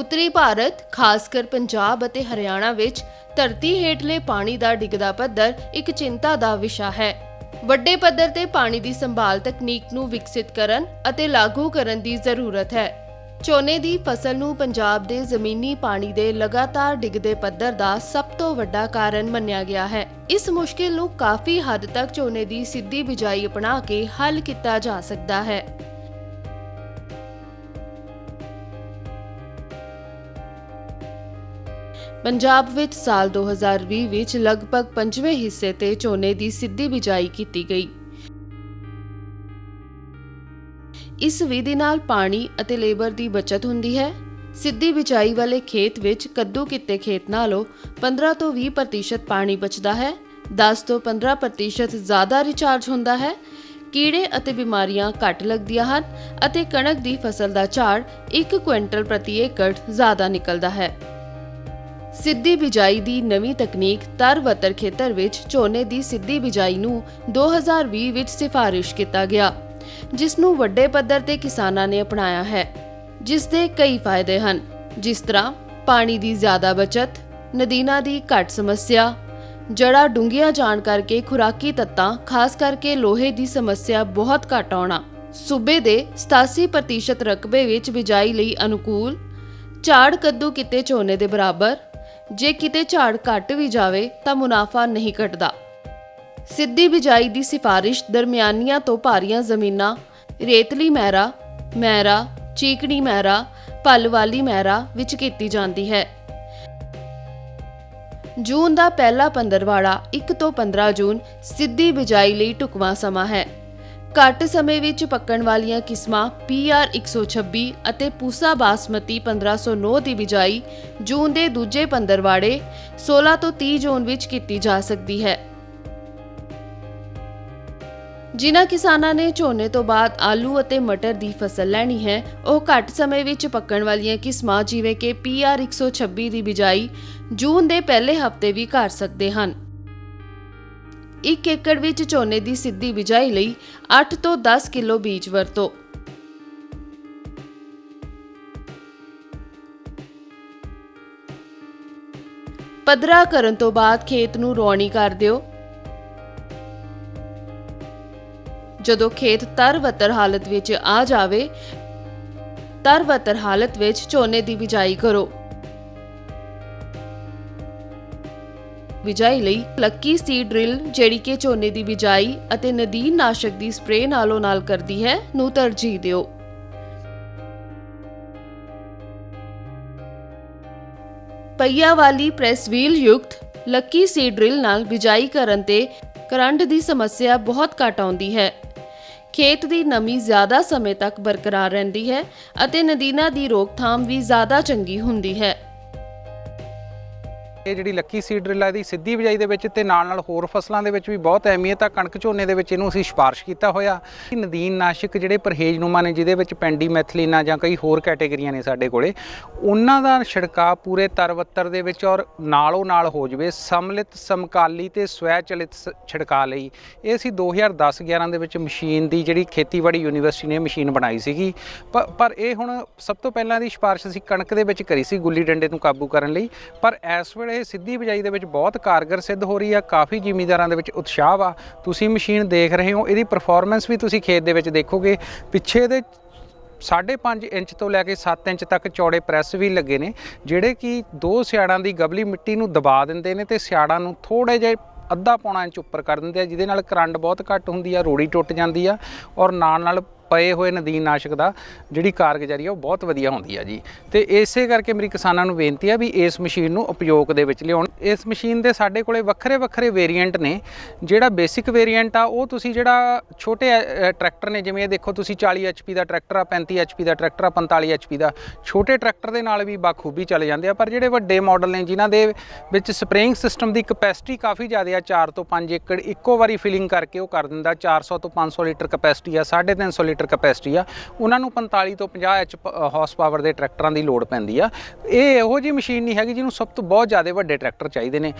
ਉੱਤਰੀ ਭਾਰਤ, ਖਾਸ ਕਰ ਪੰਜਾਬ ਅਤੇ ਹਰਿਆਣਾ ਵਿੱਚ ਧਰਤੀ ਹੇਠਲੇ ਪਾਣੀ ਦਾ ਡਿੱਗਦਾ ਪੱਧਰ ਇੱਕ ਚਿੰਤਾ ਦਾ ਵਿਸ਼ਾ ਹੈ। ਵੱਡੇ ਪੱਧਰ ਤੇ ਪਾਣੀ ਦੀ ਸੰਭਾਲ ਤਕਨੀਕ ਨੂੰ ਵਿਕਸਿਤ ਕਰਨ ਅਤੇ ਲਾਗੂ ਕਰਨ ਦੀ ਜ਼ਰੂਰਤ ਹੈ। ਝੋਨੇ ਦੀ ਫਸਲ ਨੂੰ ਪੰਜਾਬ ਦੇ ਜ਼ਮੀਨੀ ਪਾਣੀ ਦੇ ਲਗਾਤਾਰ ਡਿੱਗਦੇ ਪੱਧਰ ਦਾ ਸਭ ਤੋਂ ਵੱਡਾ ਕਾਰਨ ਮੰਨਿਆ ਗਿਆ ਹੈ। ਇਸ ਮੁਸ਼ਕਿਲ ਨੂੰ ਕਾਫੀ ਹੱਦ ਤੱਕ ਝੋਨੇ ਦੀ ਸਿੱਧੀ ਬਿਜਾਈ ਅਪਣਾ ਕੇ ਹੱਲ ਕੀਤਾ ਜਾ ਸਕਦਾ ਹੈ। ਪੰਜਾਬ ਵਿੱਚ ਸਾਲ 2020 ਵਿੱਚ ਲਗਭਗ ਪੰਜਵੇਂ ਹਿੱਸੇ ਤੇ ਝੋਨੇ ਦੀ ਸਿੱਧੀ ਬਿਜਾਈ ਕੀਤੀ ਗਈ। ਇਸ ਵਿਧੀ ਨਾਲ ਪਾਣੀ ਅਤੇ ਲੇਬਰ ਦੀ ਬਚਤ ਹੁੰਦੀ ਹੈ। ਸਿੱਧੀ ਬਿਜਾਈ ਵਾਲੇ ਖੇਤ ਵਿੱਚ ਕੱਦੂ ਕੀਤੇ ਖੇਤ ਨਾਲੋਂ 15 ਤੋਂ 20% ਪ੍ਰਤੀਸ਼ਤ ਪਾਣੀ ਬਚਦਾ ਹੈ। 10 ਤੋਂ 15% ਪ੍ਰਤੀਸ਼ਤ ਜ਼ਿਆਦਾ ਰਿਚਾਰਜ ਹੁੰਦਾ ਹੈ। ਕੀੜੇ ਅਤੇ ਬਿਮਾਰੀਆਂ ਘੱਟ ਲੱਗਦੀਆਂ ਹਨ ਅਤੇ ਕਣਕ ਦੀ ਫਸਲ ਦਾ ਝਾੜ 1 ਕੁਇੰਟਲ ਪ੍ਰਤੀ ਏਕੜ ਜ਼ਿਆਦਾ ਨਿਕਲਦਾ ਹੈ। ਸਿੱਧੀ ਬਿਜਾਈ ਦੀ ਨਵੀਂ ਤਕਨੀਕ ਤਰਵਤਰ ਖੇਤਰ ਵਿੱਚ ਝੋਨੇ ਦੀ ਸਿੱਧੀ ਬਿਜਾਈ ਨੂੰ 2020 ਵਿੱਚ ਸਿਫਾਰਿਸ਼ ਕੀਤਾ ਗਿਆ, ਜਿਸ ਨੂੰ ਵੱਡੇ ਪੱਧਰ ਤੇ ਕਿਸਾਨਾਂ ਨੇ ਅਪਣਾਇਆ ਹੈ, ਜਿਸ ਦੇ ਕਈ ਫਾਇਦੇ ਹਨ। ਜਿਸ ਤਰ੍ਹਾਂ ਪਾਣੀ ਦੀ ਜ਼ਿਆਦਾ ਬਚਤ, ਨਦੀਨਾ ਦੀ ਘੱਟ ਸਮੱਸਿਆ ਜੜਾ ਡੂੰਘੀਆਂ ਜਾਣ ਕਰਕੇ ਖੁਰਾਕੀ ਤੱਤਾਂ, ਖਾਸ ਕਰਕੇ ਲੋਹੇ ਦੀ ਸਮੱਸਿਆ ਬਹੁਤ ਘੱਟ ਆਉਣਾ। ਸੂਬੇ ਦੇ 87% ਰਕਬੇ ਵਿੱਚ ਬਿਜਾਈ ਲਈ ਅਨੁਕੂਲ ਝਾੜ ਕੱਦੂ ਕਿਤੇ ਝੋਨੇ ਦੇ ਬਰਾਬਰ ਜੇ ਕਿਤੇ ਝਾੜ ਘੱਟ ਵੀ ਜਾਵੇ ਤਾਂ ਮੁਨਾਫਾ ਨਹੀਂ ਘਟਦਾ। ਸਿੱਧੀ ਬਿਜਾਈ ਦੀ ਸਿਫਾਰਿਸ਼ ਦਰਮਿਆਨੀਆਂ ਤੋਂ ਭਾਰੀਆਂ ਜ਼ਮੀਨਾਂ, ਰੇਤਲੀ ਮਹਿਰਾ ਮਹਿਰਾ, ਚੀਕਣੀ ਮਹਿਰਾ ਪੱਲ ਵਾਲੀ ਮਹਿਰਾ ਵਿੱਚ ਕੀਤੀ ਜਾਂਦੀ ਹੈ। ਜੂਨ ਦਾ ਪਹਿਲਾ ਪੰਦਰਵਾੜਾ 1 ਤੋਂ 15 ਜੂਨ ਸਿੱਧੀ ਬਿਜਾਈ ਲਈ ਢੁਕਵਾਂ ਸਮਾਂ ਹੈ। ਘੱਟ ਸਮੇਂ ਵਿੱਚ ਪੱਕਣ ਵਾਲੀਆਂ ਕਿਸਮਾਂ PR 126 ਅਤੇ ਪੂਸਾ ਬਾਸਮਤੀ 1509 ਦੀ ਬਿਜਾਈ ਜੂਨ ਦੇ ਦੂਜੇ ਪੰਦਰਵਾੜੇ 16 ਤੋਂ 30 ਜੂਨ ਵਿੱਚ ਕੀਤੀ ਜਾ ਸਕਦੀ ਹੈ। ਜਿਨ੍ਹਾਂ ਕਿਸਾਨਾਂ ਨੇ ਝੋਨੇ ਤੋਂ ਬਾਅਦ ਆਲੂ ਅਤੇ ਮਟਰ ਦੀ ਫਸਲ ਲੈਣੀ ਹੈ, ਉਹ ਘੱਟ ਸਮੇਂ ਵਿੱਚ ਪੱਕਣ ਵਾਲੀਆਂ ਕਿਸਮਾਂ ਜਿਵੇਂ ਕਿ PR 126 ਦੀ ਬਿਜਾਈ ਜੂਨ ਦੇ ਪਹਿਲੇ ਹਫ਼ਤੇ ਵੀ ਕਰ ਸਕਦੇ ਹਨ। 1 ਏਕੜ ਵਿੱਚ ਝੋਨੇ ਦੀ ਸਿੱਧੀ ਬਿਜਾਈ ਲਈ 8 ਤੋਂ 10 ਕਿਲੋ ਬੀਜ ਵਰਤੋ। ਪੱਧਰਾ ਕਰਨ ਤੋਂ ਬਾਅਦ ਖੇਤ ਨੂੰ ਰੌਣੀ ਕਰ ਦਿਓ। ਜਦੋਂ ਖੇਤ ਤਰਵਤਰ ਹਾਲਤ ਵਿੱਚ ਆ ਜਾਵੇ, ਤਰਵਤਰ ਹਾਲਤ ਵਿੱਚ ਝੋਨੇ ਦੀ ਬਿਜਾਈ ਕਰੋ। ਬਿਜਾਈ ਲਈ ਲੱਕੀ ਸੀਡ ਡਰਿਲ, ਜਿਹੜੀ ਕਿ ਝੋਨੇ ਦੀ ਬਿਜਾਈ ਅਤੇ ਨਦੀਨ ਨਾਸ਼ਕ ਦੀ ਸਪਰੇਅ ਨਾਲੋਂ ਨਾਲ ਕਰਦੀ ਹੈ, ਨੂੰ ਤਰਜੀਹ ਦਿਓ। ਪਈਆ ਵਾਲੀ ਪ੍ਰੈਸ ਵੀਲ ਯੁਕਤ ਲੱਕੀ ਸੀਡ ਡਰਿਲ ਨਾਲ ਬਿਜਾਈ ਕਰਨ ਤੇ ਕਰੰਟ ਦੀ ਸਮੱਸਿਆ ਬਹੁਤ ਘੱਟ ਆਉਂਦੀ ਹੈ। ਖੇਤ ਦੀ ਨਮੀ ਜ਼ਿਆਦਾ ਸਮੇਂ ਤੱਕ ਬਰਕਰਾਰ ਰਹਿੰਦੀ ਹੈ ਅਤੇ ਨਦੀਨਾਂ ਦੀ ਰੋਕਥਾਮ ਵੀ ਜ਼ਿਆਦਾ ਚੰਗੀ ਹੁੰਦੀ ਹੈ। ਇਹ ਜਿਹੜੀ ਲੱਕੀ ਸੀਡ ਡਰਿਲ ਹੈ ਦੀ ਸਿੱਧੀ ਬਿਜਾਈ ਦੇ ਵਿੱਚ ਤੇ ਨਾਲ ਨਾਲ ਹੋਰ ਫਸਲਾਂ ਦੇ ਵਿੱਚ ਵੀ ਬਹੁਤ ਅਹਿਮੀਅਤ ਆ। ਕਣਕ ਝੋਨੇ ਦੇ ਵਿੱਚ ਇਹਨੂੰ ਅਸੀਂ ਸਿਫਾਰਿਸ਼ ਕੀਤਾ ਹੋਇਆ। ਨਦੀਨ ਨਾਸ਼ਕ ਜਿਹੜੇ ਪਰਹੇਜ਼ਨੁਮਾ ਨੇ, ਜਿਹਦੇ ਵਿੱਚ ਪੈਂਡੀ ਮੈਥਲੀਨਾ ਜਾਂ ਕਈ ਹੋਰ ਕੈਟੇਗਰੀਆਂ ਨੇ ਸਾਡੇ ਕੋਲੇ, ਉਹਨਾਂ ਦਾ ਛਿੜਕਾਅ ਪੂਰੇ ਤਰਵੱਤਰ ਦੇ ਵਿੱਚ ਔਰ ਨਾਲੋਂ ਨਾਲ ਹੋ ਜਵੇ ਸਮਲਿਤ, ਸਮਕਾਲੀ ਤੇ ਸਵੈਚਲਿਤ ਸ- ਛਿੜਕਾਅ ਲਈ। ਇਹ ਅਸੀਂ 2010-11 ਦੇ ਵਿੱਚ ਮਸ਼ੀਨ ਦੀ ਜਿਹੜੀ ਖੇਤੀਬਾੜੀ ਯੂਨੀਵਰਸਿਟੀ ਨੇ ਮਸ਼ੀਨ ਬਣਾਈ ਸੀਗੀ। ਪ- ਪਰ ਇਹ ਹੁਣ ਸਭ ਤੋਂ ਪਹਿਲਾਂ ਦੀ ਸਿਫਾਰਿਸ਼ ਅਸੀਂ ਕਣਕ ਦੇ ਵਿੱਚ ਕਰੀ ਸੀ ਗੁੱਲੀ ਡੰਡੇ ਨੂੰ ਕਾਬੂ ਕਰਨ ਲਈ। ਪਰ ਇਸ ਵੇਲੇ ਇਹ ਸਿੱਧੀ ਬਿਜਾਈ ਦੇ ਵਿੱਚ ਬਹੁਤ ਕਾਰਗਰ ਸਿੱਧ ਹੋ ਰਹੀ ਆ, ਕਾਫੀ ਜ਼ਿਮੀਂਦਾਰਾਂ ਦੇ ਵਿੱਚ ਉਤਸ਼ਾਹ ਵਾ। ਤੁਸੀਂ ਮਸ਼ੀਨ ਦੇਖ ਰਹੇ ਹੋ, ਇਹਦੀ ਪਰਫਾਰਮੈਂਸ ਵੀ ਤੁਸੀਂ ਖੇਤ ਦੇ ਵਿੱਚ ਦੇਖੋਗੇ। ਪਿੱਛੇ ਦੇ 5.5 ਇੰਚ ਤੋਂ ਲੈ ਕੇ 7 ਇੰਚ ਤੱਕ ਚੌੜੇ ਪ੍ਰੈਸ ਵੀ ਲੱਗੇ ਨੇ, ਜਿਹੜੇ ਕਿ ਦੋ ਸਿਆੜਾਂ ਦੀ ਗਬਲੀ ਮਿੱਟੀ ਨੂੰ ਦਬਾ ਦਿੰਦੇ ਨੇ ਤੇ ਸਿਆੜਾਂ ਨੂੰ ਥੋੜੇ ਜਿਹੇ ਅੱਧਾ ਪੌਣਾ ਇੰਚ ਉੱਪਰ ਕਰ ਦਿੰਦੇ ਆ, ਜਿਹਦੇ ਨਾਲ ਕਰੰਟ ਬਹੁਤ ਘੱਟ ਹੁੰਦੀ ਆ, ਰੋੜੀ ਟੁੱਟ ਜਾਂਦੀ ਆ ਔਰ ਨਾਲ ਨਾਲ ਪਏ ਹੋਏ ਨਦੀਨ ਨਾਸ਼ਕ ਦਾ, ਜਿਹੜੀ ਕਾਰਗੁਜ਼ਾਰੀ ਆ, ਉਹ ਬਹੁਤ ਵਧੀਆ ਹੁੰਦੀ ਆ ਜੀ। ਤੇ ਇਸੇ ਕਰਕੇ ਮੇਰੀ ਕਿਸਾਨਾਂ ਨੂੰ ਬੇਨਤੀ ਆ ਵੀ ਇਸ ਮਸ਼ੀਨ ਨੂੰ ਉਪਯੋਗ ਦੇ ਵਿੱਚ ਲਿਆਉਣ। ਇਸ ਮਸ਼ੀਨ ਦੇ ਸਾਡੇ ਕੋਲੇ ਵੱਖਰੇ ਵੱਖਰੇ ਵੇਰੀਐਂਟ ਨੇ। ਜਿਹੜਾ ਬੇਸਿਕ ਵੇਰੀਐਂਟ ਆ, ਉਹ ਤੁਸੀਂ ਜਿਹੜਾ ਛੋਟੇ ਟਰੈਕਟਰ ਨੇ, ਜਿਵੇਂ ਇਹ ਦੇਖੋ ਤੁਸੀਂ 40 HP ਦਾ ਟਰੈਕਟਰ ਆ 35 HP ਦਾ ਟਰੈਕਟਰ ਆ 45 HP ਦਾ। ਛੋਟੇ ਟਰੈਕਟਰ ਦੇ ਨਾਲ ਵੀ ਬਾਖੂਬੀ ਚੱਲ ਜਾਂਦੇ ਆ, ਪਰ ਜਿਹੜੇ ਵੱਡੇ ਮਾਡਲ ਨੇ, ਜਿਨ੍ਹਾਂ ਦੇ ਵਿੱਚ ਸਪਰੇਇੰਗ ਸਿਸਟਮ ਦੀ ਕਪੈਸਿਟੀ ਕਾਫੀ ਜ਼ਿਆਦਾ ਆ 4 ਤੋਂ 5 ਏਕੜ, ਇੱਕੋ ਵਾਰੀ ਫਿਲਿੰਗ ਕਰਕੇ ਉਹ ਕਰ ਦਿੰਦਾ 400 ਤੋਂ 500 ਲੀਟਰ ਕਪੈਸਿਟੀ ਆ 350 ਲੀਟਰ ਕਪੈਸਿਟੀ ਆ, ਉਹਨਾਂ ਨੂੰ 45 ਤੋਂ 50 ਐਚ ਹਾਰਸ ਪਾਵਰ ਦੇ ਟਰੈਕਟਰਾਂ ਦੀ ਲੋੜ ਪੈਂਦੀ ਆ। ਇਹ ਇਹੋ ਜਿਹੀ ਮਸ਼ੀਨ ਨਹੀਂ ਹੈਗੀ ਜਿਹਨੂੰ ਸਭ ਤੋਂ ਬਹੁਤ ਜ਼ਿਆਦਾ ਵੱਡੇ ਟਰੈਕਟਰ ਚਾਹੀਦੇ ਨੇ।